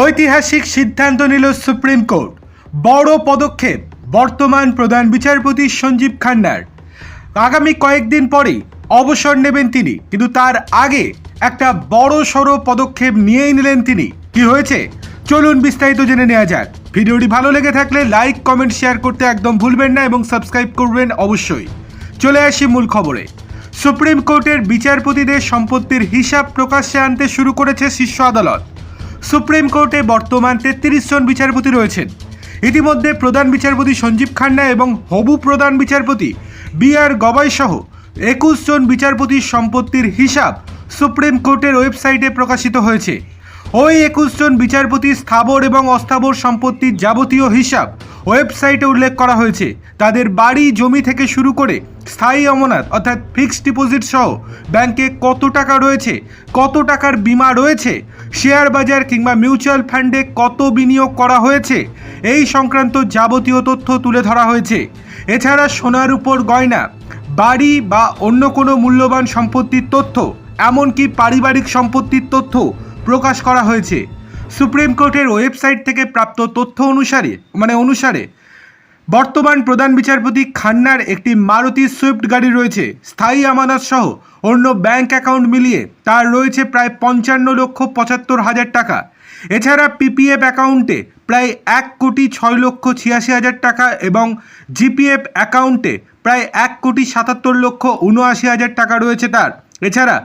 ঐতিহাসিক সিদ্ধান্ত নিল সুপ্রিম কোর্ট। বড় পদক্ষেপ, বর্তমান প্রধান বিচারপতি সঞ্জীব খান্নার। আগামী কয়েকদিন পরেই অবসর নেবেন তিনি, কিন্তু তার আগে একটা বড় সড়ো পদক্ষেপ নিয়েই নিলেন তিনি। কি হয়েছে? চলুন বিস্তারিত জেনে নেওয়া যাক। ভিডিওটি ভালো লেগে থাকলে লাইক, কমেন্ট, শেয়ার করতে একদম ভুলবেন না এবং সাবস্ক্রাইব করবেন অবশ্যই। চলে আসি মূল খবরে। সুপ্রিম কোর্টের বিচারপতিদের সম্পত্তির হিসাব প্রকাশ্যে আনতে শুরু করেছে শীর্ষ আদালত। সুপ্রিম কোর্টে বর্তমান তেত্রিশ জন বিচারপতি রয়েছেন। ইতিমধ্যে প্রধান বিচারপতি সঞ্জীব খান্না এবং হবু প্রধান বিচারপতি বি আর গবাই সহ একুশ জন বিচারপতির সম্পত্তির হিসাব সুপ্রিম কোর্টের ওয়েবসাইটে প্রকাশিত হয়েছে। ওই একুশ জন বিচারপতি স্থাবর এবং অস্থাবর সম্পত্তির যাবতীয় হিসাব ওয়েবসাইটে উল্লেখ করা হয়েছে, তাদের বাড়ি, জমি থেকে শুরু করে স্থায়ী অমনাত অর্থাৎ ফিক্সড ডিপোজিট সহ ব্যাংকে কত টাকা রয়েছে, কত টাকার বিমা রয়েছে, শেয়ার বাজার কিংবা মিউচুয়াল ফান্ডে কত বিনিয়োগ করা হয়েছে, এই সংক্রান্ত যাবতীয় তথ্য তুলে ধরা হয়েছে। এছাড়া সোনার উপর গয়না, বাড়ি বা অন্য কোনো মূল্যবান সম্পত্তির তথ্য, এমনকি পারিবারিক সম্পত্তির তথ্য প্রকাশ করা হয়েছে। সুপ্রিম কোর্টের ওয়েবসাইট থেকে প্রাপ্ত তথ্য অনুসারে মানে অনুসারে, বর্তমান প্রধান বিচারপতি খান্নার একটি মারুতি সুইফট গাড়ি রয়েছে, স্থায়ী আমানত সহ অন্য ব্যাংক অ্যাকাউন্ট মিলিয়ে। তার রয়েছে প্রায় পঞ্চান্ন লক্ষ পঁচাত্তর হাজার টাকা। এছাড়া পিপিএফ অ্যাকাউন্টে প্রায় এক কোটি ছয় লক্ষ ছিয়াশি হাজার টাকা এবং জিপিএফ অ্যাকাউন্টে প্রায় এক কোটি সাতাত্তর লক্ষ উনআশি হাজার টাকা রয়েছে তার। এছাড়া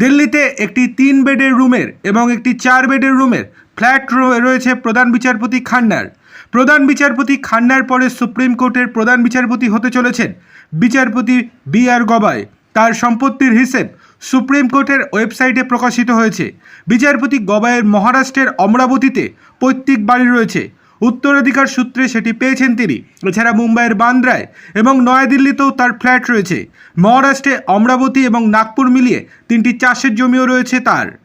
দিল্লিতে একটি তিন বেডের রুমের এবং একটি চার বেডের রুমের ফ্ল্যাট রয়ে- রয়েছে প্রধান বিচারপতি খান্নার। প্রধান বিচারপতি খান্নার পরে সুপ্রিম কোর্টের প্রধান বিচারপতি হতে চলেছেন বিচারপতি বি আর গবাই। তার সম্পত্তির হিসেব সুপ্রিম কোর্টের ওয়েবসাইটে প্রকাশিত হয়েছে। বিচারপতি গবাইয়ের মহারাষ্ট্রের অমরাবতীতে পৈতৃক বাড়ি রয়েছে। উত্তরাধিকার সূত্রে সেটি পেয়েছেন তিনি। এছাড়া মুম্বাইয়ের বান্দ্রায় এবং নয়াদিল্লিতেও তার ফ্ল্যাট রয়েছে। মহারাষ্ট্রে অমরাবতী এবং নাগপুর মিলিয়ে তিনটি চাষের জমিও রয়েছে তার।